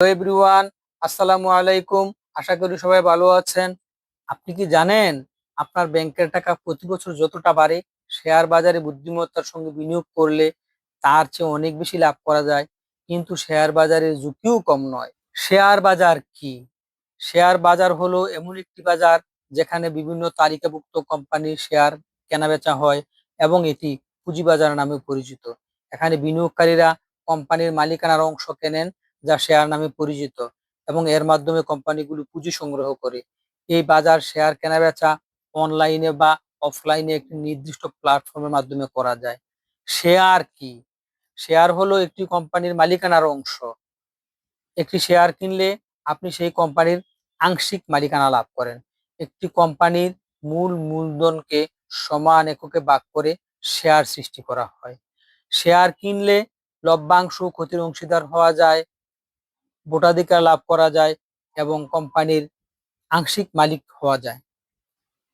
Hello everyone আসসালামু আলাইকুম। আশা করি সবাই ভালো আছেন। আপনি কি জানেন আপনার ব্যাংকের টাকা প্রতি বছর যতটা বাড়ে, শেয়ার বাজারে বুদ্ধিমত্তার সঙ্গে বিনিয়োগ করলে তার চেয়ে অনেক বেশি লাভ করা যায়। কিন্তু শেয়ার বাজারের ঝুঁকিও কম নয়। শেয়ার বাজার কি? শেয়ার বাজার হলো এমন একটি বাজার যেখানে বিভিন্ন তালিকাভুক্ত কোম্পানির শেয়ার কেনাবেচা হয় এবং এটি পুঁজিবাজার নামে পরিচিত। এখানে বিনিয়োগকারীরা কোম্পানির মালিকানার অংশ কেনেন যা শেয়ার নামে পরিচিত এবং এর মাধ্যমে কোম্পানিগুলো পুঁজি সংগ্রহ করে। এই বাজার শেয়ার কেনাবেচা অনলাইনে বা অফলাইনে একটি নির্দিষ্ট প্ল্যাটফর্মের মাধ্যমে করা যায়। শেয়ার কি? শেয়ার হলো একটি কোম্পানির মালিকানার অংশ। একটি শেয়ার কিনলে আপনি সেই কোম্পানির আংশিক মালিকানা লাভ করেন। একটি কোম্পানির মূল মূলধনকে সমান এককে ভাগ করে শেয়ার সৃষ্টি করা হয়। শেয়ার কিনলে লভ্যাংশ ক্ষতির অংশীদার হওয়া যায়। ভোটাধিকার লাভ করা যায় এবং কোম্পানির আংশিক মালিক হওয়া যায়।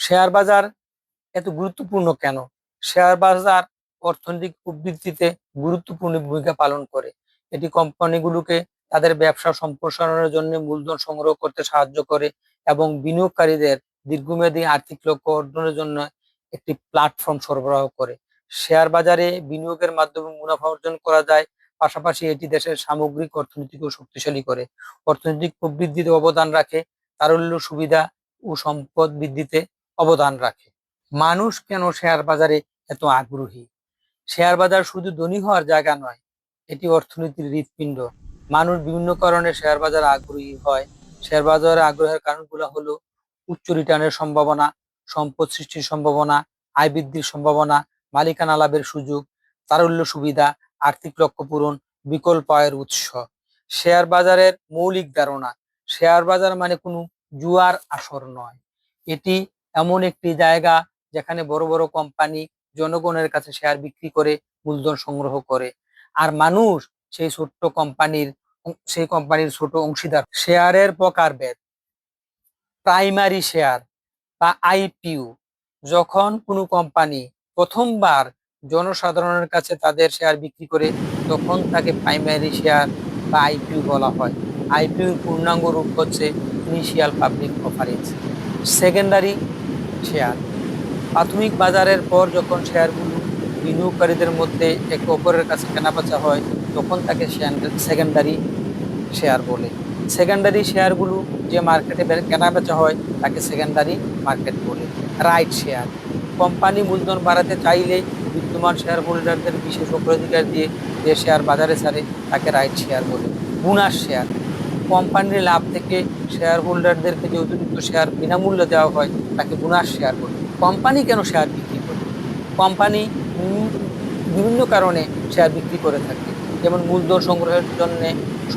শেয়ার বাজার এত গুরুত্বপূর্ণ কেন? শেয়ার বাজার অর্থনৈতিক প্রবৃদ্ধিতে গুরুত্বপূর্ণ ভূমিকা পালন করে। এটি কোম্পানিগুলোকে তাদের ব্যবসা সম্প্রসারণের জন্য মূলধন সংগ্রহ করতে সাহায্য করে এবং বিনিয়োগকারীদের দীর্ঘমেয়াদী আর্থিক লক্ষ্য অর্জনের জন্য একটি প্ল্যাটফর্ম সরবরাহ করে। শেয়ার বাজারে বিনিয়োগের মাধ্যমে মুনাফা অর্জন করা যায় পাশাপাশি এটি দেশের সামগ্রিক অর্থনীতিকেও শক্তিশালী করে। অর্থনৈতিক প্রবৃদ্ধিতে অবদান রাখে, তারল্য সুবিধা ও সম্পদ বৃদ্ধিতে অবদান রাখে। মানুষ কেন শেয়ার বাজারে এত আগ্রহী? শেয়ার বাজার শুধু ধনী হওয়ার জায়গা নয়, এটি অর্থনীতির হৃৎপিণ্ড। মানুষ বিভিন্ন কারণে শেয়ার বাজারে আগ্রহী হয়। শেয়ার বাজারে আগ্রহের কারণগুলো হলো উচ্চ রিটার্নের সম্ভাবনা, সম্পদ সৃষ্টির সম্ভাবনা, আয় বৃদ্ধির সম্ভাবনা, মালিকানা লাভের সুযোগ, তারল্য সুবিধা আর্থিক লক্ষ্য পূরণ বিকল্প আয়ের উৎস। শেয়ার বাজারের মৌলিক ধারণা। শেয়ার বাজার মানে কোনো জুয়ার আসর নয়। এটি এমন একটি জায়গা যেখানে বড় বড় কোম্পানি জনগণের কাছে শেয়ার বিক্রি করে মূলধন সংগ্রহ করে। আর মানুষ সেই ছোট্ট কোম্পানির সেই কোম্পানির ছোট অংশীদার। শেয়ারের প্রকারভেদ প্রাইমারি শেয়ার বা আইপিইউ যখন কোনো কোম্পানি প্রথমবার জনসাধারণের কাছে তাদের শেয়ার বিক্রি করে তখন তাকে প্রাইমারি শেয়ার বা আইপিইউ বলা হয়। আইপিইউর পূর্ণাঙ্গ রূপ হচ্ছে initial public offerings secondary share প্রাথমিক বাজারের পর যখন শেয়ারগুলো বিনিয়োগকারীদের মধ্যে একে অপরের কাছে কেনাবেচা হয়, তখন তাকে সেকেন্ডারি শেয়ার বলে। সেকেন্ডারি শেয়ারগুলো যে মার্কেটে কেনাবেচা হয়, তাকে সেকেন্ডারি মার্কেট বলে। রাইট শেয়ার কোম্পানি মূলধন বাড়াতে চাইলে বিদ্যমান শেয়ার হোল্ডারদের বিশেষ অগ্রাধিকার দিয়ে যে শেয়ার বাজারে ছাড়ে, তাকে রাইট শেয়ার বলে বোনাস শেয়ার কোম্পানির লাভ থেকে শেয়ার হোল্ডারদেরকে যে অতিরিক্ত শেয়ার বিনামূল্যে দেওয়া হয়, তাকে বোনাস শেয়ার বলে। কোম্পানি কেন শেয়ার বিক্রি করে? কোম্পানি বিভিন্ন কারণে শেয়ার বিক্রি করে থাকে। যেমন মূলধন সংগ্রহের জন্য,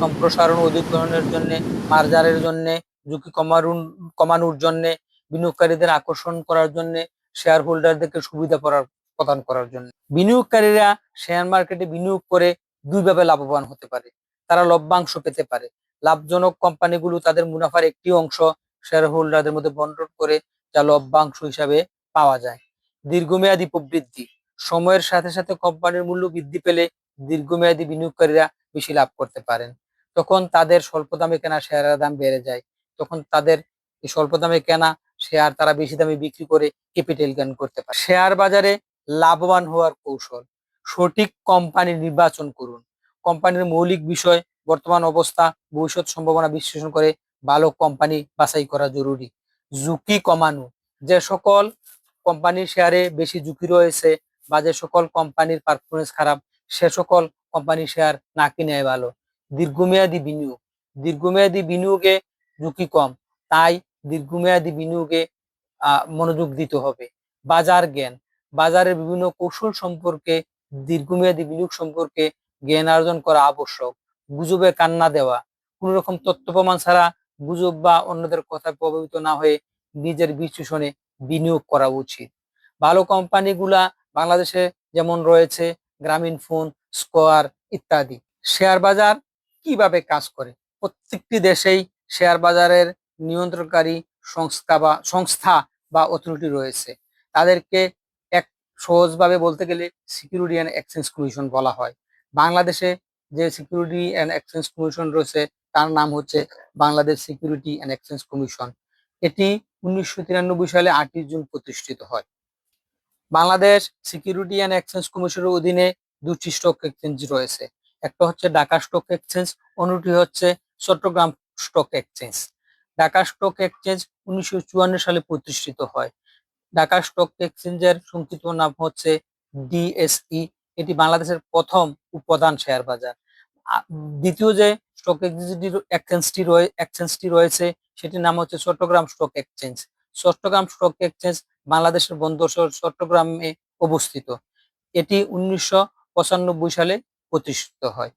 সম্প্রসারণ অধিগ্রহণের জন্য, মার্জারের জন্য, ঝুঁকি কমানোর কমানোর জন্য, বিনিয়োগকারীদের আকর্ষণ করার জন্য শেয়ার হোল্ডারদেরকে সুবিধা করার প্রদান করার জন্য। বিনিয়োগকারীরা শেয়ার মার্কেটে বিনিয়োগ করে দুইভাবে লাভবান হতে পারে। তারা লভ্যাংশ পেতে পারে। লাভজনক কোম্পানিগুলো তাদের মুনাফার একটি অংশ শেয়ার হোল্ডারদের মধ্যে বন্টন করে, যা লভ্যাংশ হিসাবে পাওয়া যায়। দীর্ঘমেয়াদী প্রবৃদ্ধি। সময়ের সাথে সাথে কোম্পানির মূল্য বৃদ্ধি পেলে দীর্ঘমেয়াদী বিনিয়োগকারীরা বেশি লাভ করতে পারেন। তখন তাদের স্বল্প দামে কেনা শেয়ারের দাম বেড়ে যায়, তখন তাদের স্বল্প দামে কেনা শেয়ার তারা বেশি দামে বিক্রি করে ক্যাপিটাল গেইন করতে পারে। শেয়ার বাজারে লাভবান হওয়ার কৌশল। সঠিক কোম্পানি নির্বাচন করুন। কোম্পানির মৌলিক বিষয়, বর্তমান অবস্থা, ভবিষ্যৎ সম্ভাবনা বিশ্লেষণ করে ভালো কোম্পানি বাছাই করা জরুরি। ঝুঁকি কমানো। যে সকল কোম্পানির শেয়ারে বেশি ঝুঁকি রয়েছে বা যে সকল কোম্পানির পারফরমেন্স খারাপ, সে সকল কোম্পানির শেয়ার না কিনে ভালো। দীর্ঘমেয়াদী বিনিয়োগ। দীর্ঘমেয়াদী বিনিয়োগে ঝুঁকি কম। তাই দীর্ঘমেয়াদী বিনিয়োগে মনোযোগ দিতে হবে। বাজার জ্ঞান। বাজারের বিভিন্ন কৌশল সম্পর্কে, দীর্ঘমেয়াদী বিনিয়োগ সম্পর্কে জ্ঞান অর্জন করা আবশ্যক। গুজবে কান্না দেওয়া। কোন রকম তথ্য প্রমাণ ছাড়া গুজব বা অন্যদের কথা প্রভাবিত না হয়ে নিজের বিশ্লেষণে বিনিয়োগ করা উচিত। ভালো কোম্পানিগুলা বাংলাদেশে যেমন রয়েছে, গ্রামীণ ফোন, স্কোয়ার ইত্যাদি। শেয়ার বাজার কীভাবে কাজ করে? প্রত্যেকটি দেশেই শেয়ার বাজারের নিয়ন্ত্রণকারী সংস্থা বা সংস্থা বা অথরিটি রয়েছে। তাদেরকে সহজভাবে বলতে গেলে সিকিউরিটি অ্যান্ড এক্সচেঞ্জ কমিশন বলা হয়। বাংলাদেশে যে সিকিউরিটি অ্যান্ড এক্সচেঞ্জ কমিশন রয়েছে, তার নাম হচ্ছে Bangladesh security and exchange commission এটি উনিশশো তিরানব্বই সালে আটই জুন প্রতিষ্ঠিত হয়। বাংলাদেশ সিকিউরিটি অ্যান্ড এক্সচেঞ্জ কমিশনের অধীনে দুটি স্টক এক্সচেঞ্জ রয়েছে। একটা হচ্ছে ঢাকা স্টক এক্সচেঞ্জ অন্যটি হচ্ছে Chattogram stock exchange Dhaka stock exchange উনিশশো চুয়ান্ন সালে প্রতিষ্ঠিত হয়। ঢাকা স্টক এক্সচেঞ্জের সংক্ষিপ্ত নাম হচ্ছে ডিএসই। এটি বাংলাদেশের প্রথম উপাদান শেয়ার বাজার। দ্বিতীয় যে স্টক এক্সচেঞ্জটি এক্সচেঞ্জটি রয়ে, এক্সচেঞ্জটি রয়েছে, সেটির নাম হচ্ছে Chattogram stock exchange. Chattogram stock exchange বাংলাদেশের বন্দর শহর চট্টগ্রামে অবস্থিত। এটি উনিশশো পঁচানব্বই সালে প্রতিষ্ঠিত হয়।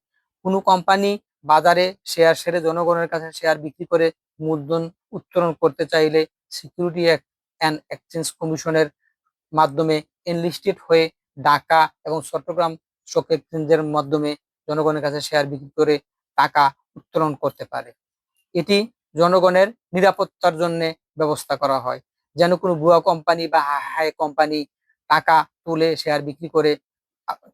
কোনো কোম্পানি বাজারে শেয়ার সেরে জনগণের কাছে শেয়ার বিক্রি করে মূলধন উত্তোলন করতে চাইলে সিকিউরিটি অ্যান্ড এক্সচেঞ্জ কমিশনের মাধ্যমে এনলিস্টেড হয়ে ঢাকা এবং চট্টগ্রাম স্টক এক্সচেঞ্জের মাধ্যমে জনগণের কাছে শেয়ার বিক্রি করে টাকা উত্তোলন করতে পারে। এটি জনগণের নিরাপত্তার জন্য ব্যবস্থা করা হয়। যেন কোনো ভুয়া কোম্পানি বা হাই কোম্পানি টাকা তুলে শেয়ার বিক্রি করে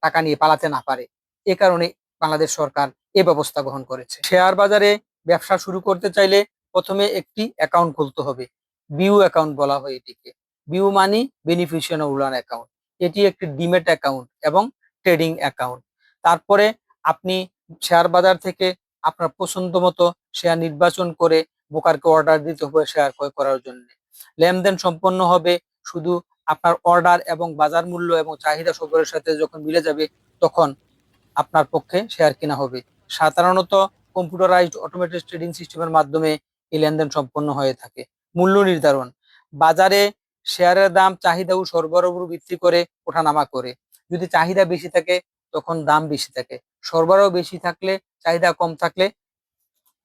টাকা নিয়ে পালাতে না পারে। এ কারণে বাংলাদেশ সরকার এ ব্যবস্থা গ্রহণ করেছে। শেয়ার বাজারে ব্যবসা শুরু করতে চাইলে প্রথমে একটি অ্যাকাউন্ট খুলতে হবে। বিউ অ্যাকাউন্ট বলা হয় এটিকে। বিউ মানি বেনিফিশিয়াল উলান অ্যাকাউন্ট এটি একটি ডিমেট অ্যাকাউন্ট এবং ট্রেডিং অ্যাকাউন্ট তারপরে আপনি শেয়ার বাজার থেকে আপনার পছন্দ মতো শেয়ার নির্বাচন করে ব্রোকারকে অর্ডার দিতে হবে শেয়ার ক্রয় করার জন্য। লেনদেন সম্পন্ন হবে, শুধু আপনার অর্ডার এবং বাজার মূল্য এবং চাহিদা সবরের সাথে যখন মিলে যাবে, তখন আপনার পক্ষে শেয়ার কেনা হবে। সাধারণত কম্পিউটারাইজড অটোমেটেড ট্রেডিং সিস্টেমের মাধ্যমে এই লেনদেন সম্পন্ন হয়ে থাকে। মূল্য নির্ধারণ। বাজারে শেয়ারের দাম, চাহিদা ও সরবরাহ ভিত্তি করে ওঠানামা করে। যদি চাহিদা বেশি থাকে, তখন দাম বেশি থাকে। সরবরাহ বেশি থাকলে, চাহিদা কম থাকলে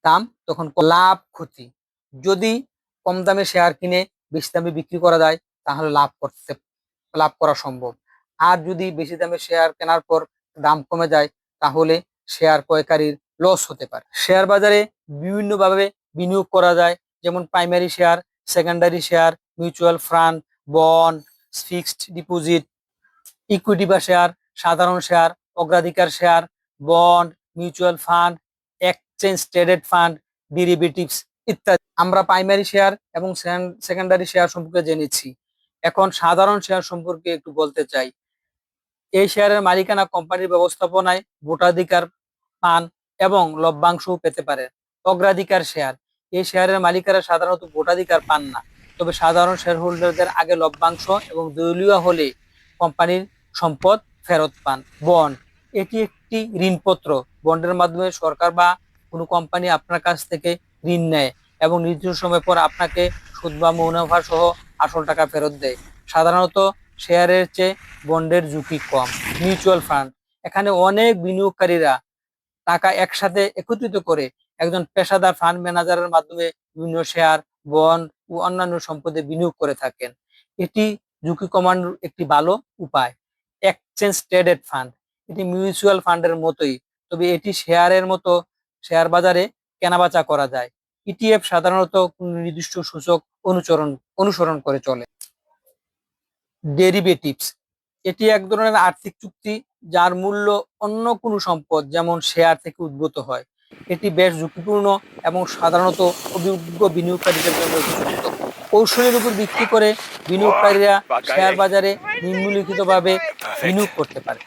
দাম তখন লাভ ক্ষতি। যদি কম দামে শেয়ার কিনে বেশি দামে বিক্রি করা যায়, তাহলে লাভ করতে, লাভ করা সম্ভব। আর যদি বেশি দামে শেয়ার কেনার পর দাম কমে যায়, তাহলে শেয়ার ক্রয়কারীর লস হতে পারে। শেয়ার বাজারে বিভিন্নভাবে বিনিয়োগ করা যায় যেমন primary share secondary share mutual fund bond fixed deposit equity বা শেয়ার সাধারণ শেয়ার অগ্রাধিকার share bond mutual fund exchange traded fund derivatives ইত্যাদি। আমরা প্রাইমারি শেয়ার এবং সেকেন্ডারি শেয়ার সম্পর্কে জেনেছি। এখন সাধারণ শেয়ার সম্পর্কে একটু বলতে চাই। এই শেয়ারের মালিকানা কোম্পানির ব্যবস্থাপনায় ভোটাধিকার পান এবং লভ্যাংশও পেতে পারে। অগ্রাধিকার শেয়ার এই শেয়ারের মালিকারা সাধারণত ভোটাধিকার পান না। তবে সাধারণ শেয়ার হোল্ডারদের আগে লভ্যাংশ এবং দলীয় হলে কোম্পানির সম্পদ ফেরত পান। বন্ড, এটি একটি ঋণপত্র। বন্ডের মাধ্যমে সরকার বা কোনো কোম্পানি আপনার কাছ থেকে ঋণ নেয় এবং নির্দিষ্ট সময় পর আপনাকে সুদ বা মুনাফা সহ আসল টাকা ফেরত দেয়। সাধারণত শেয়ারের চেয়ে বন্ডের ঝুঁকি কম। মিউচুয়াল ফান্ড, এখানে অনেক বিনিয়োগকারীরা টাকা একসাথে একত্রিত করে একজন পেশাদার ফান্ড ম্যানেজারের মাধ্যমে বিভিন্ন শেয়ার বন্ড ও অন্যান্য সম্পদে বিনিয়োগ করে থাকেন। এটি ঝুঁকি কমানোর একটি ভালো উপায়। এক্সচেঞ্জ ট্রেডেড ফান্ড এটি মিউচুয়াল ফান্ডের মতোই, তবে এটি শেয়ারের মতো শেয়ার বাজারে কেনাবেচা করা যায়। ইটিএফ সাধারণত কোনো নির্দিষ্ট সূচক অনুচরণ, অনুসরণ করে চলে। ডেরিভেটিভস এটি এক ধরনের আর্থিক চুক্তি যার মূল্য অন্য কোনো সম্পদ, যেমন শেয়ার থেকে উদ্ভূত হয়। এটি বেশ ঝুঁকিপূর্ণ এবং সাধারণত অভিজ্ঞ বিনিয়োগকারীদের জন্য কৌশলের উপর ভিত্তি করে বিনিয়োগকারীরা শেয়ার বাজারে নিম্নলিখিতভাবে বিনিয়োগ করতে পারে।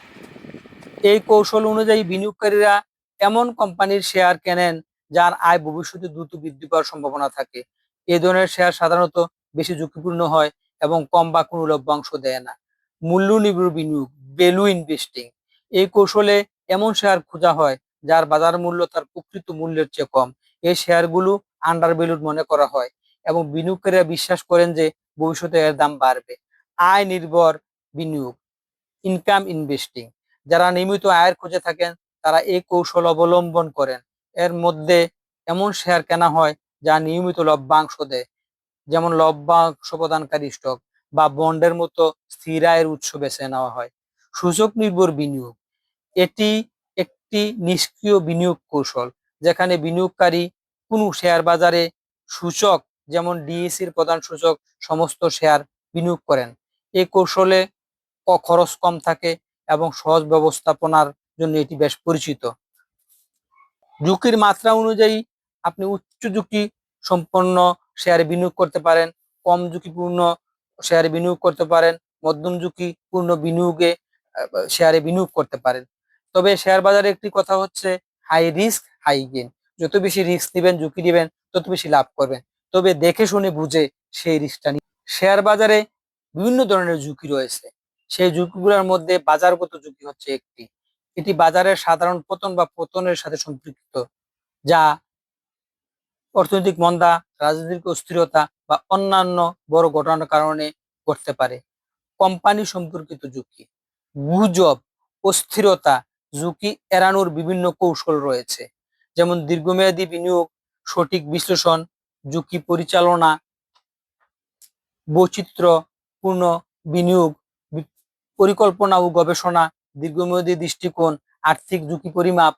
এই কৌশল অনুযায়ী বিনিয়োগকারীরা এমন কোম্পানির শেয়ার কেনেন যার আয় ভবিষ্যতে দ্রুত বৃদ্ধি পাওয়ার সম্ভাবনা থাকে। এই ধরনের শেয়ার সাধারণত বেশি ঝুঁকিপূর্ণ হয় এবং কম বা কোনো লভ্যাংশ দেয় না। মূল্য নির্ভর বিনিয়োগ ভ্যালু ইনভেস্টিং এই কৌশলে এমন শেয়ার খোঁজা হয় যার বাজার মূল্য তার প্রকৃত মূল্যের চেয়ে কম। এই শেয়ারগুলো আন্ডার ভ্যালুড মনে করা হয় এবং বিনিয়োগকারীরা বিশ্বাস করেন যে ভবিষ্যতে এর দাম বাড়বে। আয় নির্ভর বিনিয়োগ ইনকাম ইনভেস্টিং যারা নিয়মিত আয়ের খোঁজে থাকেন, তারা এই কৌশল অবলম্বন করেন। এর মধ্যে এমন শেয়ার কেনা হয় যা নিয়মিত লভ্যাংশ দেয়, যেমন লভ্যাংশ প্রদানকারী স্টক বা বন্ডের মতো স্থির আয়ের উৎস বেছে নেওয়া হয়। সূচক নির্ভর বিনিয়োগ, এটি একটি নিষ্ক্রিয় বিনিয়োগ কৌশল, যেখানে বিনিয়োগকারী কোনো শেয়ার বাজারে সূচক যেমন ডিএসির প্রধান সূচক সমস্ত শেয়ার বিনিয়োগ করেন। এই কৌশলে খরচ কম থাকে এবং সহজ ব্যবস্থাপনার জন্য এটি বেশ পরিচিত। ঝুঁকির মাত্রা অনুযায়ী আপনি উচ্চ ঝুঁকি সম্পন্ন শেয়ারে বিনিয়োগ করতে পারেন, কম ঝুঁকিপূর্ণ শেয়ারে বিনিয়োগ করতে পারেন, মধ্যম ঝুঁকিপূর্ণ বিনিয়োগে শেয়ারে বিনিয়োগ করতে পারেন। তবে শেয়ার বাজারে একটি কথা হচ্ছে হাই রিস্ক হাই গেন যত বেশি রিস্ক নেবেন, ঝুঁকি নেবেন, তত বেশি লাভ করবেন। তবে দেখে শুনে বুঝে সেই রিস্কটা নিন। শেয়ার বাজারে বিভিন্ন ধরনের ঝুঁকি রয়েছে। সেই ঝুঁকিগুলোর মধ্যে বাজারগত ঝুঁকি হচ্ছে একটি। এটি বাজারের সাধারণ পতন বা পতনের সাথে সম্পৃক্ত, যা অর্থনৈতিক মন্দা, রাজনৈতিক অস্থিরতা বা অন্যান্য বড় ঘটনার কারণে ঘটতে পারে। কোম্পানি সম্পর্কিত ঝুঁকি, গুজব, অস্থিরতা ঝুঁকি এড়ানোর বিভিন্ন কৌশল রয়েছে। যেমন দীর্ঘমেয়াদী বিনিয়োগ, সঠিক বিশ্লেষণ, ঝুঁকি পরিচালনা, বৈচিত্র্যপূর্ণ বিনিয়োগ পরিকল্পনা ও গবেষণা, দীর্ঘমেয়াদী দৃষ্টিকোণ, আর্থিক ঝুঁকি পরিমাপ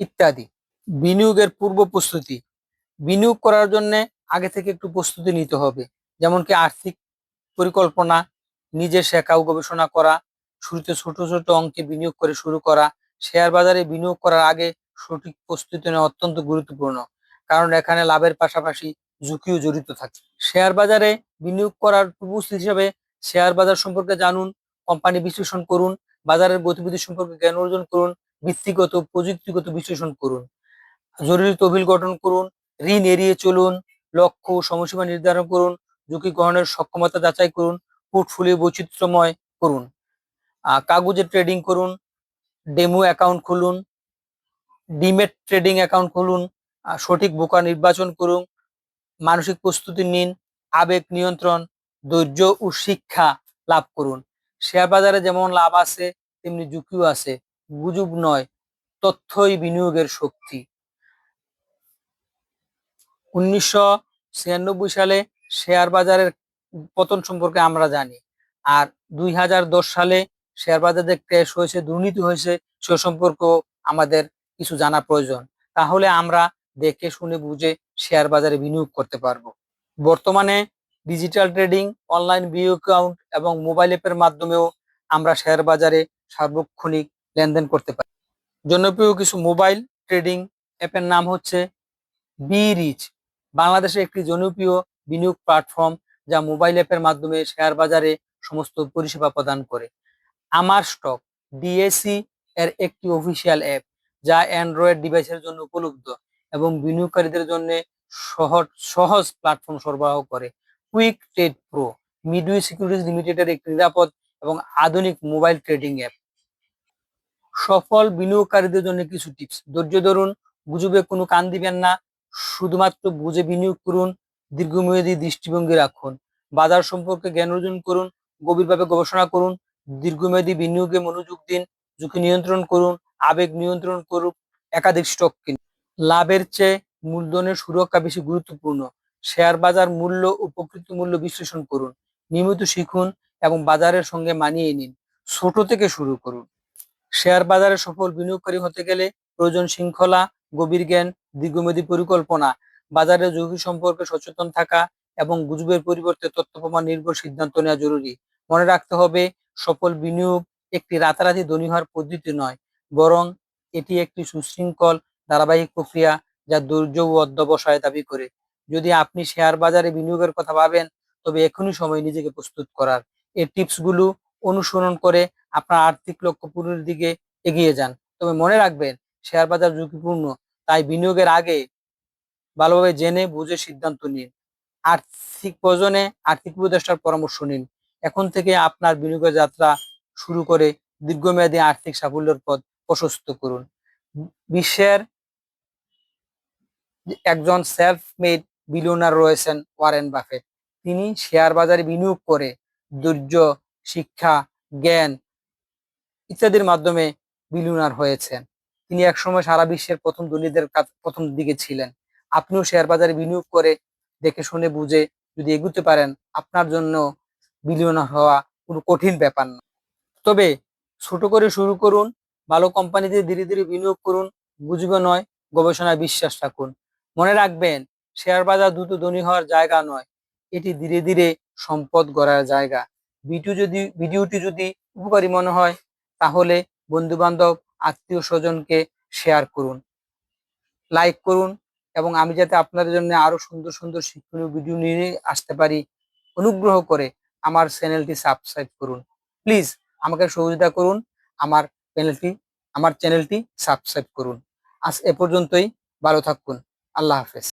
ইত্যাদি। বিনিয়োগের পূর্ব প্রস্তুতি। বিনিয়োগ করার জন্য আগে থেকে একটু প্রস্তুতি নিতে হবে। যেমন কি আর্থিক পরিকল্পনা নিজে শেখা ও গবেষণা করা শুরুতে ছোট ছোট অঙ্কে বিনিয়োগ করে শুরু করা শেয়ার বাজারে বিনিয়োগ করার আগে সঠিক প্রস্তুতি নেওয়া অত্যন্ত গুরুত্বপূর্ণ। কারণ এখানে লাভের পাশাপাশি ঝুঁকিও জড়িত থাকে। শেয়ার বাজারে বিনিয়োগ করার পূর্বস্থিতি হিসাবে শেয়ার বাজার সম্পর্কে জানুন কোম্পানি বিশ্লেষণ করুন, বাজারের গতিবিধি সম্পর্কে জ্ঞান অর্জন করুন ভিত্তিগত প্রযুক্তিগত বিশ্লেষণ করুন, জরুরি তহবিল গঠন করুন, ঋণ এড়িয়ে চলুন, লক্ষ্য সময়সীমা নির্ধারণ করুন, ঝুঁকি গ্রহণের সক্ষমতা যাচাই করুন পোর্টফোলিও বৈচিত্র্যময় করুন। কাগজে ট্রেডিং করুন ডেমো অ্যাকাউন্ট খুলুন ডিমেট ট্রেডিং অ্যাকাউন্ট খুলুন সঠিক বোকা নির্বাচন করুন, মানসিক প্রস্তুতি নিন, আবেগ নিয়ন্ত্রণ, ধৈর্য ও শিক্ষা লাভ করুন। শেয়ার বাজারে যেমন লাভ আছে, তেমনি ঝুঁকিও আছে, গুজব নয়, তথ্যই বিনিয়োগের শক্তি। উনিশশো ছিয়ানব্বই সালে শেয়ার বাজারের পতন সম্পর্কে আমরা জানি, আর দুই হাজার দশ সালে শেয়ার বাজারে ক্র্যাশ হয়েছে, দুর্নীতি হয়েছে, সে সম্পর্ক আমাদের কিছু জানা প্রয়োজন। তাহলে আমরা দেখে, শুনে, বুঝে শেয়ার বাজারে বিনিয়োগ করতে পারব। বর্তমানে digital trading, online BO account এবং মোবাইল অ্যাপের মাধ্যমেও আমরা শেয়ার বাজারে সার্বক্ষণিক লেনদেন করতে পারি। জনপ্রিয় কিছু মোবাইল ট্রেডিং অ্যাপের নাম হচ্ছে বি রিচ বাংলাদেশে একটি জনপ্রিয় বিনিয়োগ প্ল্যাটফর্ম যা মোবাইল অ্যাপের মাধ্যমে শেয়ার বাজারে সমস্ত পরিষেবা প্রদান করে। আমার স্টক ডিএসি এর একটি অফিসিয়াল অ্যাপ যা অ্যান্ড্রয়েড ডিভাইসের জন্য উপলব্ধ এবং বিনিয়োগকারীদের জন্য সহজ সহজ প্ল্যাটফর্ম সরবরাহ করে। Quick trade pro midway securities লিমিটেডের একটি নিরাপদ এবং আধুনিক মোবাইল ট্রেডিং অ্যাপ সফল বিনিয়োগকারীদের জন্য কিছু টিপস ধৈর্য ধরুন, গুজবে কোনো কান দিবেন না। শুধুমাত্র বুঝে বিনিয়োগ করুন, দীর্ঘমেয়াদী দৃষ্টিভঙ্গি রাখুন। বাজার সম্পর্কে জ্ঞান অর্জন করুন, গভীরভাবে গবেষণা করুন দীর্ঘমেয়াদী বিনিয়োগে মনোযোগ দিন, ঝুঁকি নিয়ন্ত্রণ করুন, আবেগ নিয়ন্ত্রণ করুন একাধিক স্টক কিনুন। লাভের চেয়ে মূলধনের সুরক্ষা বেশি গুরুত্বপূর্ণ। শেয়ার বাজার মূল্য ও প্রকৃত মূল্য বিশ্লেষণ করুন, নিয়মিত শিখুন এবং বাজারের সঙ্গে মানিয়ে নিন। ছোট থেকে শুরু করুন। শেয়ার বাজারে সফল বিনিয়োগকারী হতে গেলে প্রয়োজন শৃঙ্খলা, গভীর জ্ঞান, দীর্ঘমেয়াদী পরিকল্পনা বাজারের ঝুঁকি সম্পর্কে সচেতন থাকা এবং গুজবের পরিবর্তে তথ্য প্রমাণ নির্ভর সিদ্ধান্ত নেওয়া জরুরি। মনে রাখতে হবে সফল বিনিয়োগ একটি রাতারাতি ধনী হওয়ার পদ্ধতি নয়, বরং এটি একটি সুশৃঙ্খল ধারাবাহিক প্রক্রিয়া যা ধৈর্য ও অধ্যবসায় দাবি করে। যদি আপনি শেয়ার বাজারে বিনিয়োগের কথা ভাবেন, তবে এখনই সময় নিজেকে প্রস্তুত করার। এই টিপসগুলো অনুসরণ করে আপনার আর্থিক লক্ষ্য পূরণের দিকে এগিয়ে যান। তবে মনে রাখবেন, শেয়ার বাজার ঝুঁকিপূর্ণ, তাই বিনিয়োগের আগে ভালোভাবে জেনে, বুঝে সিদ্ধান্ত নিন। আর্থিক প্রয়োজনে আর্থিক উপদেষ্টার পরামর্শ নিন। এখন থেকে আপনার বিনিয়োগের যাত্রা শুরু করে দীর্ঘমেয়াদী আর্থিক সাফল্যের পথ প্রশস্ত করুন। বিশ্বের একজন সেলফ মেড বিলিয়নার রয়েছেন ওয়ারেন বাফেট। তিনি শেয়ার বাজারে বিনিয়োগ করে ধৈর্য, শিক্ষা, জ্ঞান ইত্যাদির মাধ্যমে বিলিয়নার হয়েছেন। তিনি একসময় সারা বিশ্বের প্রথম ধনীদের প্রথম দিকে ছিলেন। আপনিও শেয়ার বাজারে বিনিয়োগ করে দেখে শুনে বুঝে যদি এগুতে পারেন, আপনার জন্য বিলিয়নার হওয়া কোনো কঠিন ব্যাপার না। তবে ছোট করে শুরু করুন, ভালো কোম্পানিতে ধীরে ধীরে বিনিয়োগ করুন, বুঝবে নয়, গবেষণায় বিশ্বাস রাখুন। মনে রাখবেন, শেয়ার বাজার দ্রুত ধনী হওয়ার জায়গা নয়, এটি ধীরে ধীরে সম্পদ গড়ার জায়গা। ভিডিও যদি, ভিডিওটি যদি উপকারী মনে হয়, তাহলে বন্ধু বান্ধব আত্মীয় স্বজনকে শেয়ার করুন, লাইক করুন এবং আমি যাতে আপনাদের জন্য আরও সুন্দর সুন্দর শিক্ষণীয় ভিডিও নিয়ে আসতে পারি, অনুগ্রহ করে আমার চ্যানেলটি সাবস্ক্রাইব করুন। প্লিজ আমাকে সহযোগিতা করুন, আমার চ্যানেলটি আমার চ্যানেলটি সাবস্ক্রাইব করুন। আজ এ পর্যন্তই, ভালো থাকুন। আল্লাহ হাফেজ।